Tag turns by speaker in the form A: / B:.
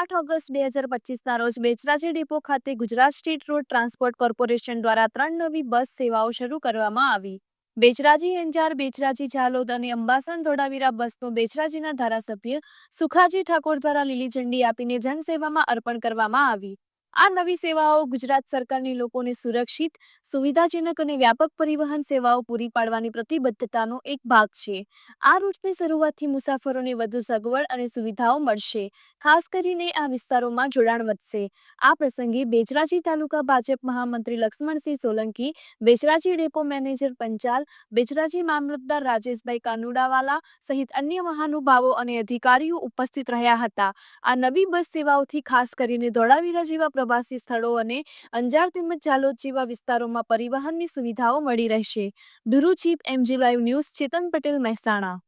A: આઠ ઓગસ્ટ બે હજાર પચીસના રોજ બેચરાજી ડેપો ખાતે Gujarat state road transport corporation દ્વારા ત્રણ નવી બસ સેવાઓ શરૂ કરવામાં આવી. બેચરાજી અંજાર બેચરાજી ઝાલોદ અને અંબાસણ ધોળાવીરા બસનું બેચરાજીના ધારાસભ્ય સુખાજી ઠાકોર દ્વારા લીલી ઝંડી આપીને જનસેવામાં અર્પણ કરવામાં આવી. આ નવી સેવાઓ ગુજરાત સરકારની લોકોને સુરક્ષિત, સુવિધાજનક અને વ્યાપક પરિવહન સેવાઓ પૂરી પાડવાની પ્રતિબદ્ધતાનો એક ભાગ છે. આ રૂટની શરૂઆતથી મુસાફરોને વધુ સગવડ અને સુવિધાઓ મળશે. ખાસ કરીને આ વિસ્તારોમાં જોડાણ વધશે. આ પ્રસંગે બેચરાજી તાલુકા ભાજપ મહામંત્રી લક્ષ્મણસિંહ સોલંકી બેચરાજી ડેપો મેનેજર પંચાલ બેચરાજી મામલતદાર રાજેશભાઈ કાનુડાવાલા સહિત અન્ય મહાનુભાવો અને અધિકારીઓ ઉપસ્થિત રહ્યા હતા. આ નવી બસ સેવાઓથી ખાસ કરીને ધોળાવીરા જેવા પ્રવાસી સ્થળો અને અંજાર તેમજ ચાલોદ જેવા વિસ્તારોમાં પરિવહનની સુવિધાઓ મળી રહેશે. Bureau chief MG live news Chetan Patel Mehsana.